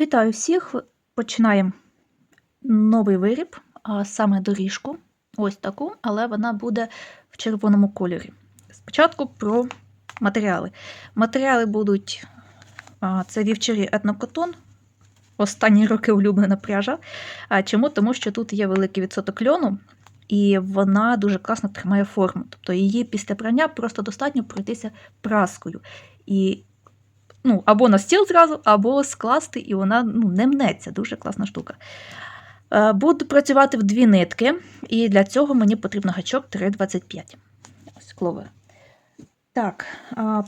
Вітаю всіх! Починаємо новий виріб, а саме доріжку. Ось таку, але вона буде в червоному кольорі. Спочатку про матеріали. Матеріали будуть це вівчарі етнокотон. Останні роки улюблена пряжа. Чому? Тому що тут є великий відсоток льону, і вона дуже класно тримає форму. Тобто її після прання просто достатньо пройтися праскою. І ну, або на стіл зразу, або скласти, і вона ну, не мнеться. Дуже класна штука. Е, Буду працювати в дві нитки, і для цього мені потрібно гачок 3,25. Ось кловер. Так,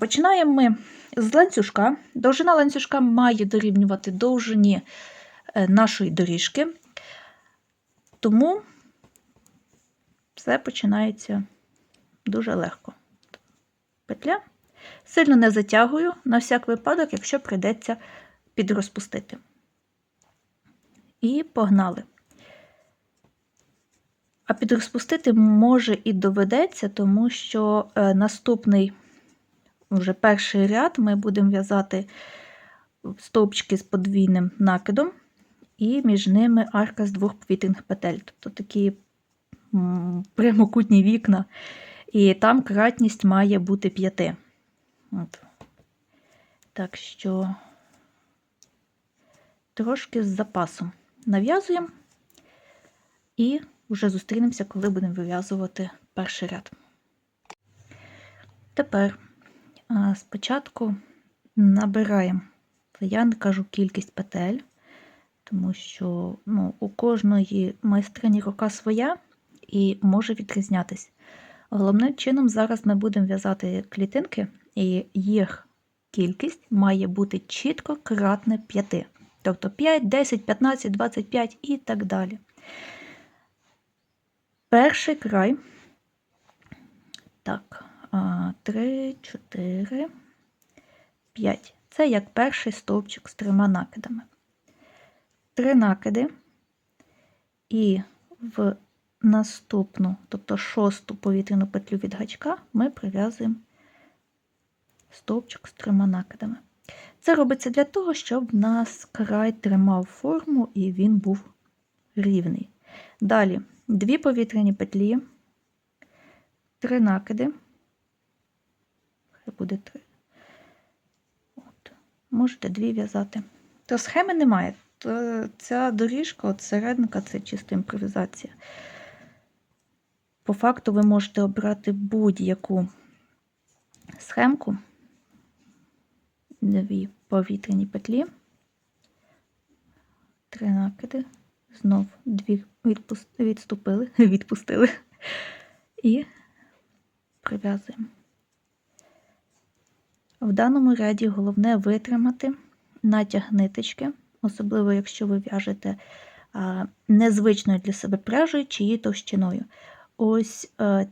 починаємо ми з ланцюжка. Довжина ланцюжка має дорівнювати довжині е, нашої доріжки, тому все починається дуже легко. Петля. Сильно не затягую, на всяк випадок, якщо прийдеться підрозпустити. І погнали. А підрозпустити може і доведеться, тому що е, наступний, вже перший ряд, ми будемо в'язати стовпчики з подвійним накидом, і між ними арка з двох повітряних петель. Тобто такі прямокутні вікна. І там кратність має бути 5. От. Так що трошки з запасом нав'язуємо і вже зустрінемося, коли будемо вив'язувати перший ряд. Тепер спочатку набираємо, я не кажу кількість петель, тому що ну, у кожної майстрині рука своя і може відрізнятись. Головним чином зараз ми будемо в'язати клітинки, і їх кількість має бути чітко кратне 5. Тобто 5, 10, 15, 25 і так далі. Перший край. Так, 3, 4, 5. Це як перший стовпчик з трьома накидами. Три накиди, і в наступну, тобто шосту повітряну петлю від гачка, ми прив'язуємо стовпчик з трьома накидами. Це робиться для того, щоб в нас край тримав форму і він був рівний. Далі дві повітряні петлі, три накиди. Хай буде три. От. Можете дві в'язати. То схеми немає. То ця доріжка, от серединка це чисто імпровізація. По факту ви можете обрати будь-яку схемку, дві повітряні петлі, три накиди, знов дві відступили, відпустили і прив'язуємо. В даному ряді головне витримати натяг ниточки, особливо, якщо ви в'яжете незвичною для себе пряжею чи її товщиною. Ось е,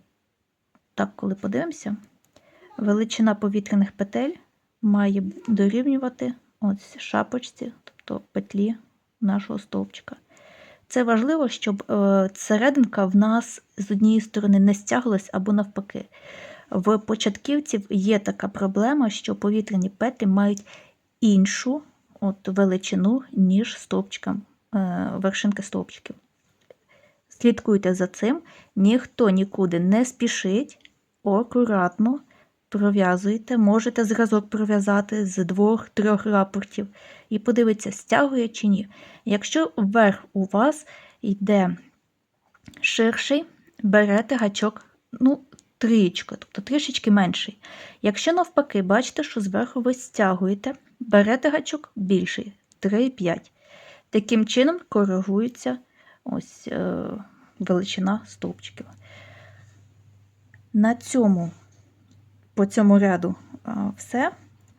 так, коли подивимося, величина повітряних петель має дорівнювати ось шапочці, тобто петлі нашого стовпчика. Це важливо, щоб е, серединка в нас з однієї сторони не стяглась або навпаки. В початківців є така проблема, що повітряні петлі мають іншу от, величину, ніж стовпчика, е, вершинки стовпчиків. Слідкуйте за цим, ніхто нікуди не спішить, акуратно пров'язуйте, можете зразок пров'язати з двох-трьох рапортів і подивитися, стягує чи ні. Якщо вверх у вас йде ширший, берете гачок, ну, трієчко, тобто трішечки менший. Якщо навпаки, бачите, що зверху ви стягуєте, берете гачок більший 3,5. Таким чином коригується ось е, величина стовпчиків. На цьому, по цьому ряду все.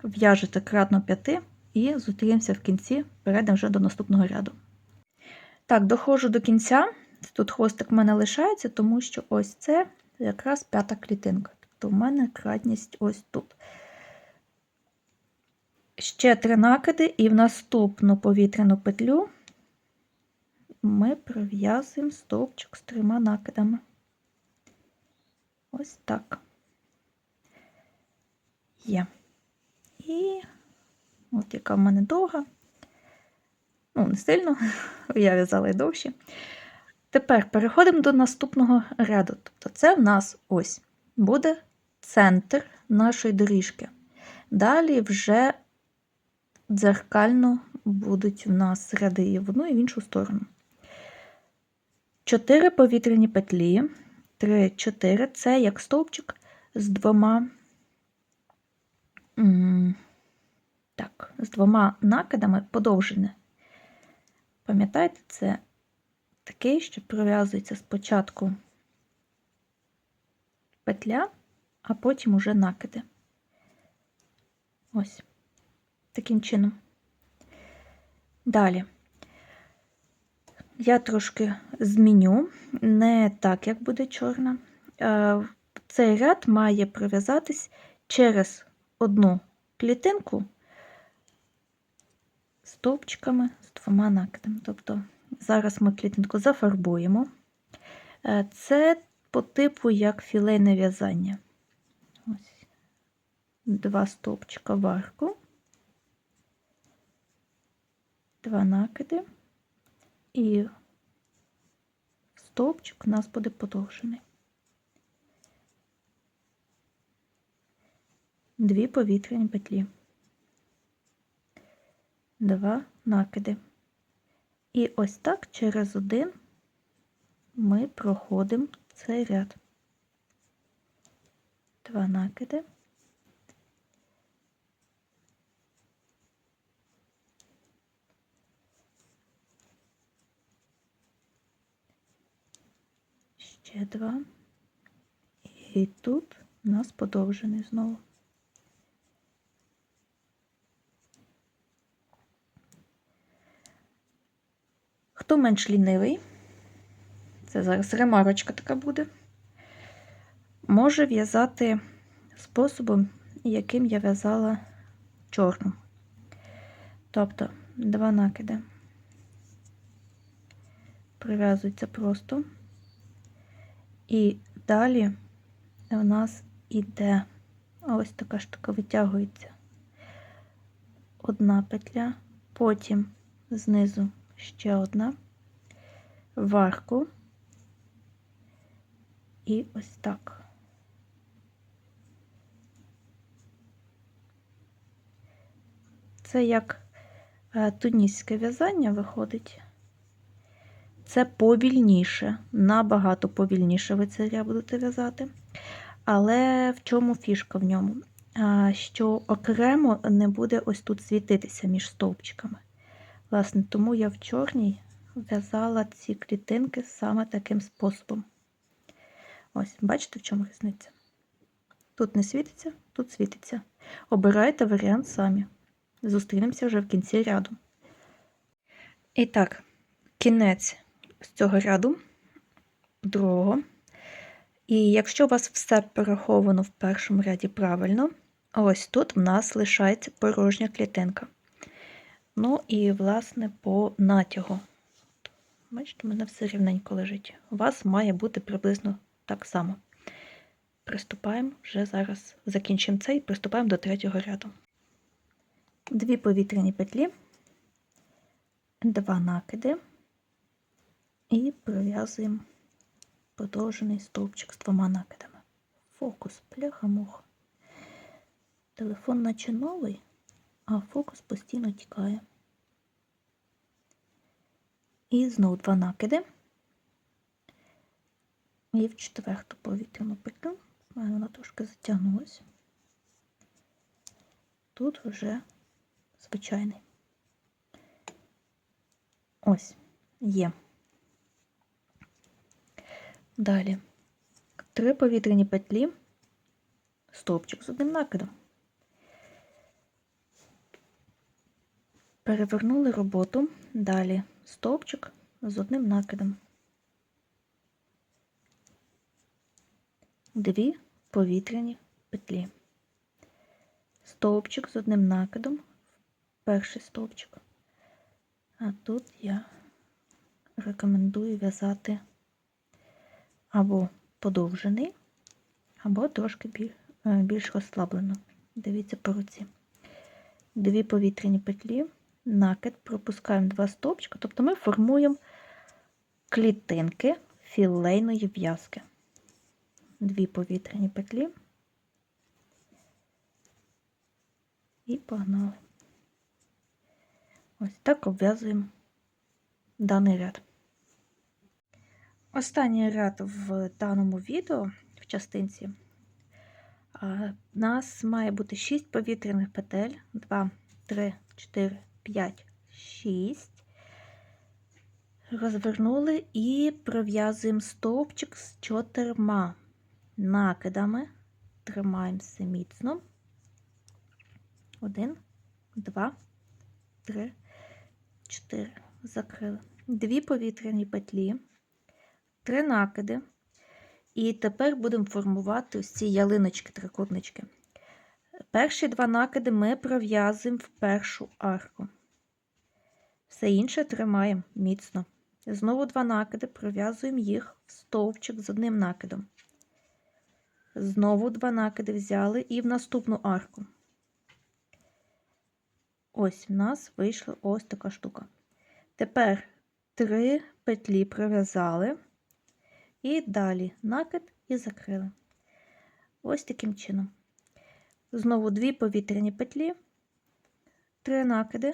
В'яжете кратно 5 і зустрінемося в кінці, перейдемо вже до наступного ряду. Так, доходжу до кінця. Тут хвостик в мене лишається, тому що ось це якраз п'ята клітинка. Тобто в мене кратність ось тут. Ще три накиди, і в наступну повітряну петлю ми пров'язуємо стовпчик з трьома накидами. Ось так. Є. І от яка в мене довга. Ну, не сильно, я в'язала і довше. Тепер переходимо до наступного ряду. Тобто, це в нас ось буде центр нашої доріжки. Далі вже дзеркально будуть в нас ряди і в одну і в іншу сторону. 4 повітряні петлі, 3, 4 це як стовпчик з двома. Так, з двома накидами подовжене. Пам'ятаєте, це такий, що пров'язується спочатку петля, а потім уже накиди. Ось таким чином. Далі. Я трошки зміню, не так, як буде чорна. Е, Цей ряд має пров'язатись через одну клітинку стовпчиками з двома накидами. Тобто зараз ми клітинку зафарбуємо. Е, Це по типу як філейне в'язання. Ось два стовпчика в арку, два накиди, і стовпчик у нас буде подовжений. Дві повітряні петлі, два накиди. І ось так через один ми проходимо цей ряд. Два накиди. Ще два. І тут у нас подовжений знову. Хто менш лінивий, це зараз ремарочка така буде, може в'язати способом, яким я в'язала чорну. Тобто два накиди. Прив'язуються просто. І далі у нас іде. Ось така штука витягується. Одна петля, потім знизу ще одна, в арку і ось так. Це як е, тунісське в'язання виходить. Це повільніше, набагато повільніше ви це будете в'язати. Але в чому фішка в ньому? Що окремо не буде ось тут світитися між стовпчиками. Власне, тому я в чорній в'язала ці клітинки саме таким способом. Ось, бачите, в чому різниця? Тут не світиться, тут світиться. Обирайте варіант самі. Зустрінемося вже в кінці ряду. І так, кінець з цього ряду, другого. І якщо у вас все переховано в першому ряді правильно, ось тут в нас лишається порожня клітинка. Ну і, власне, по натягу. Бачите, у мене все рівненько лежить. У вас має бути приблизно так само. Приступаємо вже зараз закінчимо це і приступаємо до третього ряду. Дві повітряні петлі, два накиди і пров'язуємо подовжений стовпчик з двома накидами. Фокус, пляха-муха. Телефон наче новий, а фокус постійно тікає. І знову два накиди. І в четверту повітряну петлю. Мене вона трошки затягнулась. Тут вже звичайний. Ось, є. Далі три повітряні петлі, стовпчик з одним накидом. Перевернули роботу, далі стовпчик з одним накидом. Дві повітряні петлі. Стовпчик з одним накидом, перший стовпчик. А тут я рекомендую в'язати або подовжений, або трошки більш розслаблено. Дивіться по руці. Дві повітряні петлі, накид, пропускаємо два стовпчика, тобто ми формуємо клітинки філейної в'язки. Дві повітряні петлі. І погнали. Ось так обв'язуємо даний ряд. Останній ряд в даному відео в частинці. У нас має бути 6 повітряних петель. 2, 3, 4, 5, 6. Розвернули і пров'язуємо стовпчик з чотирма накидами. Тримаємося міцно. Один, два, три, чотири. Закрили. Дві повітряні петлі, три накиди. І тепер будемо формувати ось ці ялиночки, трикутнички. Перші два накиди ми пров'язуємо в першу арку. Все інше тримаємо міцно. Знову два накиди, пров'язуємо їх в стовпчик з одним накидом. Знову два накиди взяли і в наступну арку. Ось в нас вийшла ось така штука. Тепер три петлі пров'язали. І далі накид і закрили. Ось таким чином. Знову дві повітряні петлі, три накиди.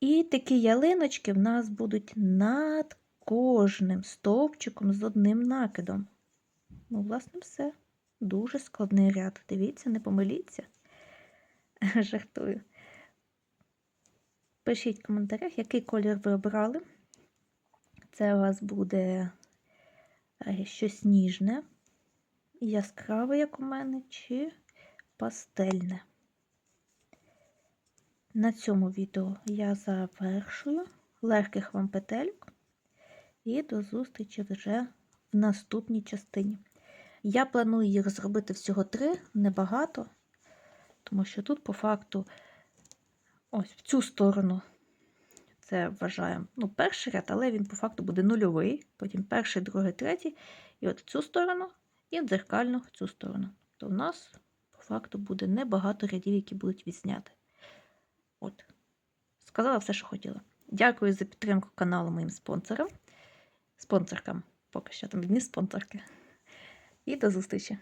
І такі ялиночки в нас будуть над кожним стовпчиком з одним накидом. Ну, власне, все. Дуже складний ряд. Дивіться, не помиліться. Жартую. Пишіть в коментарях, який колір ви обрали. Це у вас буде щось ніжне, яскраве, як у мене, чи пастельне. На цьому відео я завершую. Легких вам петельок і до зустрічі вже в наступній частині. Я планую їх зробити всього три, небагато, тому що тут, по факту, ось в цю сторону це вважаємо ну, перший ряд, але він по факту буде нульовий. Потім перший, другий, третій. І от в цю сторону, і в дзеркально в цю сторону. То в нас по факту буде небагато рядів, які будуть відзняти. Сказала все, що хотіла. Дякую за підтримку каналу моїм спонсорам. Спонсоркам, поки що там одні спонсорки. І до зустрічі!